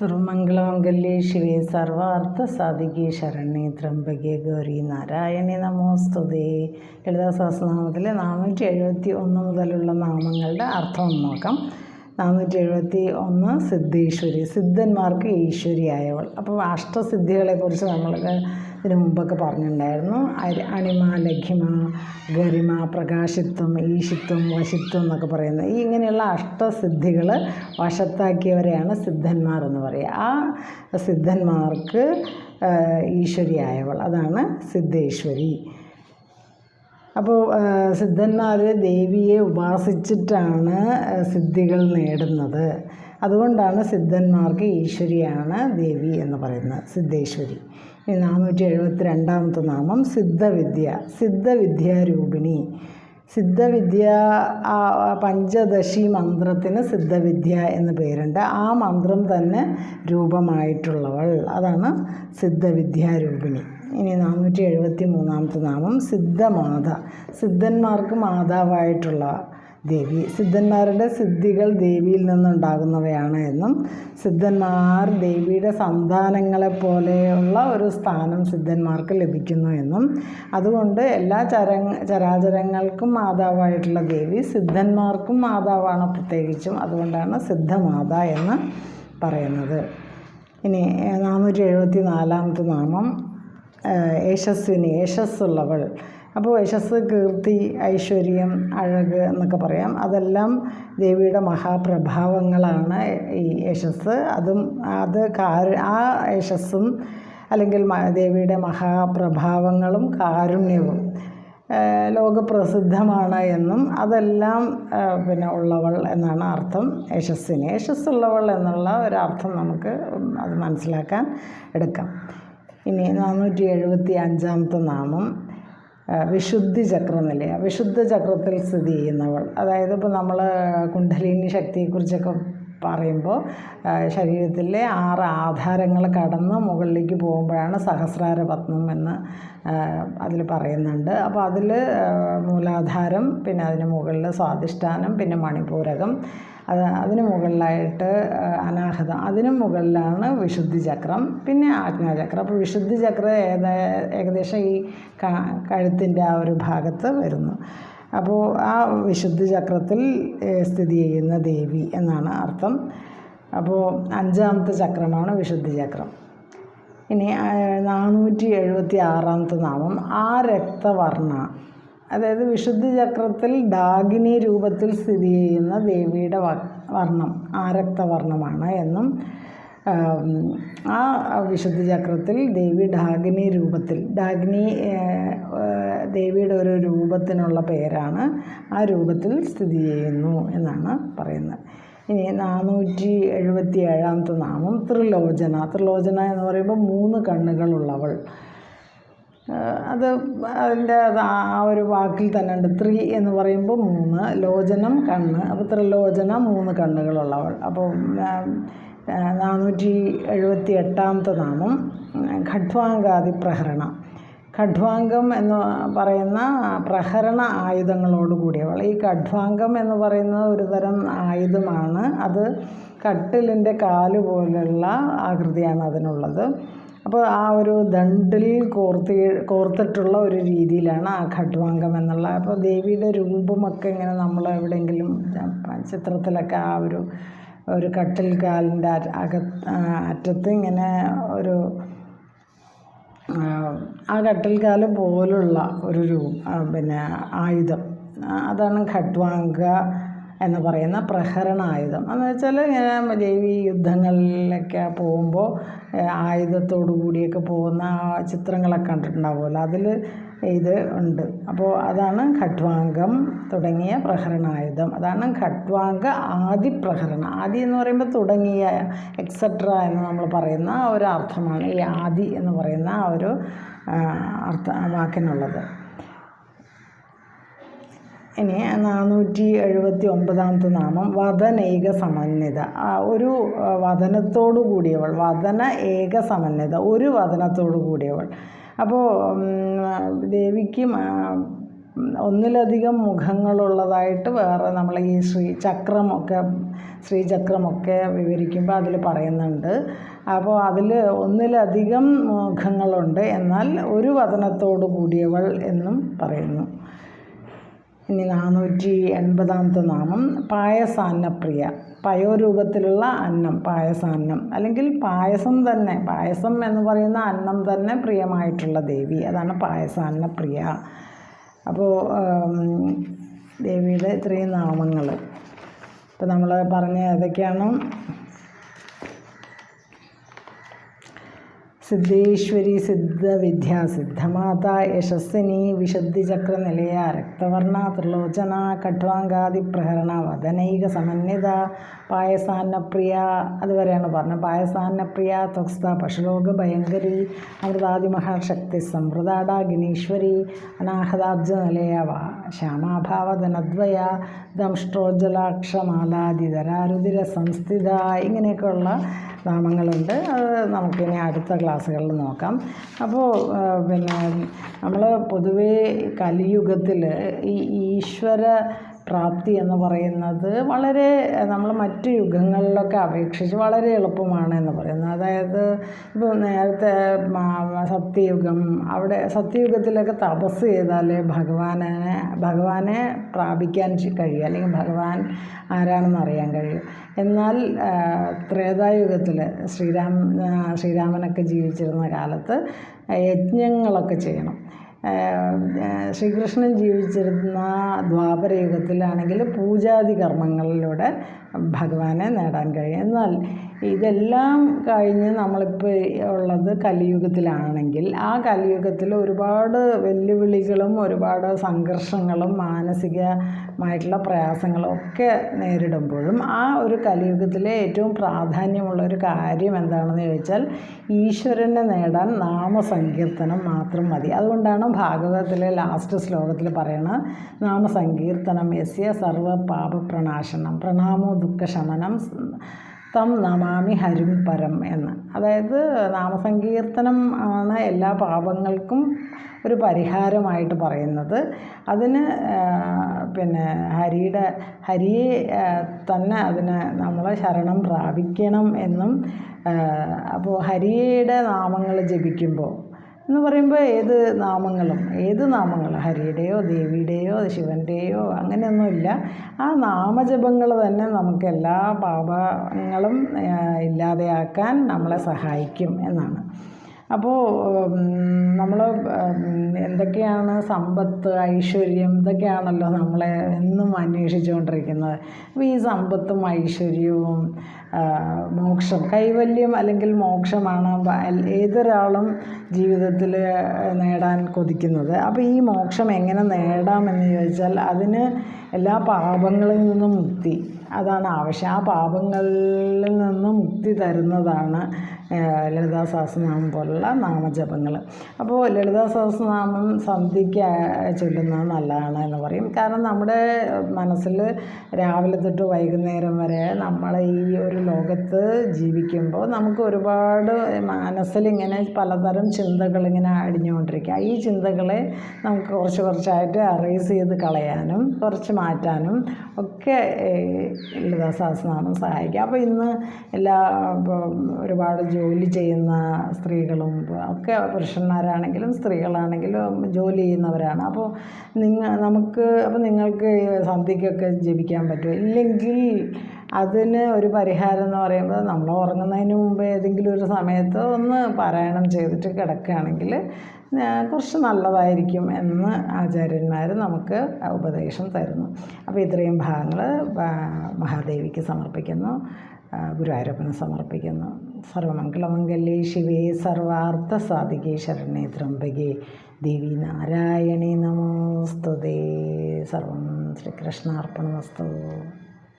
സർവമംഗളമംഗല്യേ ശിവേ സർവാർത്ഥ സാധികി ശരണ്യേ ത്രംബകെ ഗൗരി നാരായണി നമോസ്തുതേ. ലളിതാ സഹസ്രനാമത്തിലെ നാനൂറ്റി എഴുപത്തി ഒന്ന് മുതലുള്ള നാമങ്ങളുടെ അർത്ഥം നോക്കാം. നാനൂറ്റി എഴുപത്തി ഒന്ന് സിദ്ധീശ്വരി. സിദ്ധന്മാർക്ക് ഈശ്വരിയായവൾ. അപ്പോൾ അഷ്ടസിദ്ധികളെക്കുറിച്ച് നമ്മൾ ഇതിനു മുമ്പൊക്കെ പറഞ്ഞിട്ടുണ്ടായിരുന്നു. അണിമ ലഘിമ ഗരിമ പ്രകാശിത്വം ഈശിത്വം വശിത്വം എന്നൊക്കെ പറയുന്നത് ഈ ഇങ്ങനെയുള്ള അഷ്ടസിദ്ധികൾ വശത്താക്കിയവരെയാണ് സിദ്ധന്മാർ എന്ന് പറയുക. ആ സിദ്ധന്മാർക്ക് ഈശ്വരിയായവൾ. അതാണ് സിദ്ധേശ്വരി. അപ്പോൾ സിദ്ധന്മാർ ദേവിയെ ഉപാസിച്ചിട്ടാണ് സിദ്ധികൾ നേടുന്നത്. അതുകൊണ്ടാണ് സിദ്ധന്മാർക്ക് ഈശ്വരിയാണ് ദേവി എന്ന് പറയുന്നത് സിദ്ധേശ്വരി. നാനൂറ്റി എഴുപത്തി രണ്ടാമത്തെ നാമം സിദ്ധവിദ്യ സിദ്ധവിദ്യാരൂപിണി. സിദ്ധവിദ്യ ആ പഞ്ചദശി മന്ത്രത്തിന് സിദ്ധവിദ്യ എന്ന് പേരുണ്ട്. ആ മന്ത്രം തന്നെ രൂപമായിട്ടുള്ളവൾ. അതാണ് സിദ്ധവിദ്യാരൂപിണി. ഇനി നാനൂറ്റി എഴുപത്തി മൂന്നാമത്തെ നാമം സിദ്ധമാത. സിദ്ധന്മാർക്ക് മാതാവായിട്ടുള്ള ദേവി. സിദ്ധന്മാരുടെ സിദ്ധികൾ ദേവിയിൽ നിന്നുണ്ടാകുന്നവയാണ് എന്നും സിദ്ധന്മാർ ദേവിയുടെ സന്താനങ്ങളെ പോലെയുള്ള ഒരു സ്ഥാനം സിദ്ധന്മാർക്ക് ലഭിക്കുന്നു എന്നും. അതുകൊണ്ട് എല്ലാ ചര ചരാചരങ്ങൾക്കും മാതാവായിട്ടുള്ള ദേവി സിദ്ധന്മാർക്കും മാതാവാണ് പ്രത്യേകിച്ചും. അതുകൊണ്ടാണ് സിദ്ധമാത എന്ന് പറയുന്നത്. ഇനി നാനൂറ്റി എഴുപത്തി നാലാമത്തെ നാമം യശസ്വിനി യശസ്സുള്ളവൾ. അപ്പോൾ യശസ് കീർത്തി ഐശ്വര്യം അഴക് എന്നൊക്കെ പറയാം. അതെല്ലാം ദേവിയുടെ മഹാപ്രഭാവങ്ങളാണ് ഈ യശസ്. അതും അത് ആ യശസ്സും അല്ലെങ്കിൽ ദേവിയുടെ മഹാപ്രഭാവങ്ങളും കാരുണ്യവും ലോകപ്രസിദ്ധമാണ് എന്നും അതെല്ലാം പിന്നെ ഉള്ളവൾ എന്നാണ് അർത്ഥം യശസ്സിന്. യശസ്സുള്ളവൾ എന്നുള്ള ഒരർത്ഥം നമുക്ക് അത് മനസ്സിലാക്കാൻ എടുക്കാം. ഇനി നാനൂറ്റി എഴുപത്തി അഞ്ചാമത്തെ നാമം വിശുദ്ധി ചക്രനിലയ. വിശുദ്ധ ചക്രത്തിൽ സ്ഥിതി ചെയ്യുന്നവൾ. അതായത് ഇപ്പോൾ നമ്മൾ കുണ്ടലിനി ശക്തിയെക്കുറിച്ചൊക്കെ പറയുമ്പോൾ ശരീരത്തിലെ ആറ് ആധാരങ്ങൾ കടന്ന് മുകളിലേക്ക് പോകുമ്പോഴാണ് സഹസ്രാര പത്മം എന്ന് അതിൽ പറയുന്നുണ്ട്. അപ്പോൾ അതിൽ മൂലാധാരം പിന്നെ അതിന് മുകളിൽ സ്വാധിഷ്ഠാനം പിന്നെ മണിപൂരകം അത് അതിന് മുകളിലായിട്ട് അനാഹതം അതിന് മുകളിലാണ് വിശുദ്ധി ചക്രം പിന്നെ ആജ്ഞാചക്രം. അപ്പോൾ വിശുദ്ധി ചക്രം ഏകദേശം ഈ കഴുത്തിന്റെ ആ ഒരു ഭാഗത്ത് വരുന്നു. അപ്പോൾ ആ വിശുദ്ധ ചക്രത്തിൽ സ്ഥിതി ചെയ്യുന്ന ദേവി എന്നാണ് അർത്ഥം. അപ്പോൾ അഞ്ചാമത്തെ ചക്രമാണ് വിശുദ്ധ ചക്രം. ഇനി നാനൂറ്റി എഴുപത്തി ആറാമത്തെ നാമം ആ രക്തവർണ. അതായത് വിശുദ്ധ ചക്രത്തിൽ ഡാഗിനി രൂപത്തിൽ സ്ഥിതി ചെയ്യുന്ന ദേവിയുടെ വർണം ആ രക്തവർണമാണ് എന്നും ആ വിശുദ്ധ ചക്രത്തിൽ ദേവി ഡാഗിനി രൂപത്തിൽ ഡാഗിനി ദേവിയുടെ ഒരു രൂപത്തിനുള്ള പേരാണ് ആ രൂപത്തിൽ സ്ഥിതി ചെയ്യുന്നു എന്നാണ് പറയുന്നത്. ഇനി നാനൂറ്റി എഴുപത്തി ഏഴാമത്തെ നാമം ത്രിലോചന. ത്രിലോചന എന്ന് പറയുമ്പോൾ മൂന്ന് കണ്ണുകളുള്ളവൾ. അത് അതിന്റെ ആ ഒരു വാക്കിൽ തന്നെ ഉണ്ട്. ത്രീ എന്ന് പറയുമ്പോൾ മൂന്ന് ലോചനം കണ്ണ്. അപ്പോൾ ത്രിലോചന മൂന്ന് കണ്ണുകളുള്ളവൾ. അപ്പോൾ നാനൂറ്റി എഴുപത്തി എട്ടാമത്തെ നാമം ഖഡ്വാങ്കാതി പ്രഹരണം ഖഡ്വാങ്കം എന്ന് പറയുന്ന പ്രഹരണ ആയുധങ്ങളോട് കൂടിയവൾ. ഈ ഖഡ്വാങ്കം എന്ന് പറയുന്ന ഒരു തരം ആയുധമാണ്. അത് കട്ടിലിന്റെ കാൽ പോലുള്ള ആകൃതിയാണ് അതിനുള്ളത്. അപ്പോൾ ആ ഒരു ദണ്ടിൽ കോർത്തി കോർത്തിട്ടുള്ള ഒരു രീതിയിലാണ് ആ ഖഡ്വാങ്കം എന്നുള്ള. അപ്പോൾ ദേവിയുടെ രൂപമൊക്കെ ഇങ്ങനെ നമ്മൾ എവിടെയെങ്കിലും ചിത്രത്തിലൊക്കെ ആ ഒരു ഒരു കട്ടിൽ കാലിന്റെ അക അറ്റത്ത് ഇങ്ങനെ ഒരു ആ കട്ടിൽ കട്ടിൽക്കാൽ പോലുള്ള ഒരു രൂപം പിന്നെ ആയുധം. അതാണ് ഖഡ്വാങ്ക എന്ന് പറയുന്ന പ്രഹരണായുധം എന്ന് വെച്ചാൽ ഇങ്ങനെ ജൈവി യുദ്ധങ്ങളിലൊക്കെ പോകുമ്പോൾ ആയുധത്തോടു കൂടിയൊക്കെ പോകുന്ന ചിത്രങ്ങളൊക്കെ കണ്ടിട്ടുണ്ടാവുമല്ലോ. അതിൽ ഇത് ഉണ്ട്. അപ്പോൾ അതാണ് ഖഡ്വാങ്കം തുടങ്ങിയ പ്രഹരണായുധം അതാണ് ഖഡ്വാങ്ക ആദി പ്രഹരണം. ആദി എന്ന് പറയുമ്പോൾ തുടങ്ങിയ എക്സെട്ര എന്ന് നമ്മൾ പറയുന്ന ഒരു അർത്ഥമാണ് ഈ ആദി എന്ന് പറയുന്ന ആ ഒരു അർത്ഥ വാക്കിനുള്ളത്. ഇനി നാനൂറ്റി എഴുപത്തി ഒമ്പതാമത്തെ നാമം വദനേക സമന്വിത. ഒരു വദനത്തോടു കൂടിയവൾ വദന ഏക സമന്വിത ഒരു വദനത്തോടു കൂടിയവൾ. അപ്പോൾ ദേവിക്ക് ഒന്നിലധികം മുഖങ്ങളുള്ളതായിട്ട് വേറെ നമ്മൾ ഈ ശ്രീ ചക്രമൊക്കെ ശ്രീചക്രമൊക്കെ വിവരിക്കുമ്പോൾ അതിൽ പറയുന്നുണ്ട്. അപ്പോൾ അതിൽ ഒന്നിലധികം മുഖങ്ങളുണ്ട് എന്നാൽ ഒരു വതനത്തോടു കൂടിയവൾ എന്നും പറയുന്നു. ഇനി നാനൂറ്റി എൺപതാമത്തെ നാമം. പായസാന്നപ്രിയ. പയോരൂപത്തിലുള്ള അന്നം പായസാന്നം. അല്ലെങ്കിൽ പായസം തന്നെ പായസം എന്ന് പറയുന്ന അന്നം തന്നെ പ്രിയമായിട്ടുള്ള ദേവി. അതാണ് പായസാന്നപ്രിയ. അപ്പോൾ ദേവിയുടെ ഇത്രയും നാമങ്ങൾ. ഇപ്പോൾ നമ്മൾ പറഞ്ഞ ഏതൊക്കെയാണ്? സിദ്ധേശ്വരി സിദ്ധവിദ്യ സിദ്ധമാത യശസ്വിനി വിശുദ്ധിചക്ര നിലയ രക്തവർണ ത്രിലോചന കഠ്വാങ്കാതിപ്രഹരണ വദനൈക സമന്വിത പായസാന്നപ്രിയ അതുവരെയാണ് പറഞ്ഞത്. പായസാന്നപ്രിയ ത്വക്സ്ത പശുലോക ഭയങ്കരി അമൃതാദിമഹാശക്തി സമൃതാട ഗിനീശ്വരി അനാഹതാബ്ജ നിലയ ശ്യാമാഭാവധനദ്വയ ദംഷ്ടോജ്ജലാക്ഷമാലാതിതരാരുതിര സംസ്ഥിത ഇങ്ങനെയൊക്കെയുള്ള നാമങ്ങളുണ്ട്. അത് നമുക്കിനി അടുത്ത ക്ലാസ്സുകളിൽ നോക്കാം. അപ്പോൾ പിന്നെ നമ്മൾ പൊതുവേ കലിയുഗത്തിൽ ഈ ഈശ്വര പ്രാപ്തി എന്ന് പറയുന്നത് വളരെ നമ്മൾ മറ്റ് യുഗങ്ങളിലൊക്കെ അപേക്ഷിച്ച് വളരെ എളുപ്പമാണ് എന്ന് പറയുന്നത്. അതായത് ഇപ്പോൾ നേരത്തെ സത്യയുഗം അവിടെ സത്യയുഗത്തിലൊക്കെ തപസ് ചെയ്താൽ ഭഗവാനെ ഭഗവാനെ പ്രാപിക്കാൻ കഴിയും അല്ലെങ്കിൽ ഭഗവാൻ ആരാണെന്ന് അറിയാൻ കഴിയും. എന്നാൽ ത്രേതായുഗത്തിൽ ശ്രീരാം ശ്രീരാമനൊക്കെ ജീവിച്ചിരുന്ന കാലത്ത് യജ്ഞങ്ങളൊക്കെ ചെയ്യണം. ശ്രീകൃഷ്ണൻ ജീവിച്ചിരുന്ന ദ്വാപരയുഗത്തിലാണെങ്കിൽ പൂജാതി കർമ്മങ്ങളിലൂടെ ഭഗവാനെ നേടാൻ കഴിയും. എന്നാൽ ഇതെല്ലാം കഴിഞ്ഞ് നമ്മളിപ്പോൾ ഉള്ളത് കലിയുഗത്തിലാണെങ്കിൽ ആ കലിയുഗത്തിൽ ഒരുപാട് വെല്ലുവിളികളും ഒരുപാട് സംഘർഷങ്ങളും മാനസികമായിട്ടുള്ള പ്രയാസങ്ങളും ഒക്കെ നേരിടുമ്പോഴും ആ ഒരു കലിയുഗത്തിലെ ഏറ്റവും പ്രാധാന്യമുള്ള ഒരു കാര്യം എന്താണെന്ന് ചോദിച്ചാൽ ഈശ്വരനെ നേടാൻ നാമസങ്കീർത്തനം മാത്രം മതി. അതുകൊണ്ടാണ് ഭാഗവതത്തിലെ ലാസ്റ്റ് ശ്ലോകത്തിൽ പറയുന്നത് നാമസങ്കീർത്തനം യസ്യ സർവ പാപ പ്രണാശനം പ്രണാമോ ദുഃഖശമനം തം നമാമി ഹരിം പരം എന്ന്. അതായത് നാമസങ്കീർത്തനം ആണ് എല്ലാ പാപങ്ങൾക്കും ഒരു പരിഹാരമായിട്ട് പറയുന്നത്. അതിന് പിന്നെ ഹരിയുടെ ഹരിയെ തന്നെ അതിന് നമ്മൾ ശരണം പ്രാപിക്കണം എന്നും അപ്പോൾ ഹരിയുടെ നാമങ്ങൾ ജപിക്കുമ്പോൾ എന്ന് പറയുമ്പോൾ ഏത് നാമങ്ങളും ഏത് നാമങ്ങളും ഹരിയുടെയോ ദേവിയുടെയോ ശിവന്റെയോ അങ്ങനെയൊന്നുമില്ല. ആ നാമജപങ്ങൾ തന്നെ നമുക്ക് എല്ലാ പാപങ്ങളും ഇല്ലാതെയാക്കാൻ നമ്മളെ സഹായിക്കും എന്നാണ്. അപ്പോൾ നമ്മൾ എന്തൊക്കെയാണ് സമ്പത്ത് ഐശ്വര്യം ഇതൊക്കെയാണല്ലോ നമ്മളെ എന്നും അന്വേഷിച്ചുകൊണ്ടിരിക്കുന്നത്. അപ്പോൾ ഈ സമ്പത്തും ഐശ്വര്യവും മോക്ഷം കൈവല്യം അല്ലെങ്കിൽ മോക്ഷമാണ് ഏതൊരാളും ജീവിതത്തിൽ നേടാൻ കൊതിക്കുന്നത്. അപ്പോൾ ഈ മോക്ഷം എങ്ങനെ നേടാമെന്ന് ചോദിച്ചാൽ അതിന് എല്ലാ പാപങ്ങളിൽ നിന്നും മുക്തി. അതാണ് ആവശ്യം. ആ പാപങ്ങളിൽ നിന്നും മുക്തി തരുന്നതാണ് ലളിതാ സഹസ്രനാമം പോലുള്ള നാമജപങ്ങൾ. അപ്പോൾ ലളിതാ സഹസ്രനാമം സന്ധ്യയ്ക്ക് ചൊല്ലുന്നത് നല്ലതാണ് എന്ന് പറയും. കാരണം നമ്മുടെ മനസ്സിൽ രാവിലെ തൊട്ട് വൈകുന്നേരം വരെ നമ്മൾ ഈ ഒരു ലോകത്ത് ജീവിക്കുമ്പോൾ നമുക്ക് ഒരുപാട് മനസ്സിലിങ്ങനെ പലതരം ചിന്തകളിങ്ങനെ അടിഞ്ഞുകൊണ്ടിരിക്കുക. ഈ ചിന്തകളെ നമുക്ക് കുറച്ച് കുറച്ചായിട്ട് അറേസ് ചെയ്ത് കളയാനും കുറച്ച് മാറ്റാനും ഒക്കെ ലളിതാ സഹസ്രനാമം സഹായിക്കുക അപ്പോൾ ഇന്ന് എല്ലാ ഒരുപാട് ജോലി ചെയ്യുന്ന സ്ത്രീകളും ഒക്കെ പുരുഷന്മാരാണെങ്കിലും സ്ത്രീകളാണെങ്കിലും ജോലി ചെയ്യുന്നവരാണ്. അപ്പോൾ നിങ്ങൾ നമുക്ക് അപ്പോൾ നിങ്ങൾക്ക് സന്ധ്യയ്ക്കൊക്കെ ജപിക്കാൻ പറ്റുമോ? ഇല്ലെങ്കിൽ അതിന് ഒരു പരിഹാരം എന്ന് പറയുമ്പോൾ നമ്മൾ ഉറങ്ങുന്നതിന് മുമ്പ് ഏതെങ്കിലും ഒരു സമയത്ത് ഒന്ന് പാരായണം ചെയ്തിട്ട് കിടക്കുകയാണെങ്കിൽ കുറച്ച് നല്ലതായിരിക്കും എന്ന് ആചാര്യന്മാർ നമുക്ക് ഉപദേശം തരുന്നു. അപ്പോൾ ഇത്രയും ഭാഗങ്ങൾ മഹാദേവിക്ക് സമർപ്പിക്കുന്നു. ഗുരുവായൂരപ്പന് സമർപ്പിക്കുന്നു. സർവമംഗളമംഗല്യേ ശിവേ സർവാർത്ഥ സാധികേ ശരണേ ത്രംബകേ ദേവി നാരായണി നമോസ്തുതേ സർവം ശ്രീകൃഷ്ണാർപ്പണമസ്തു.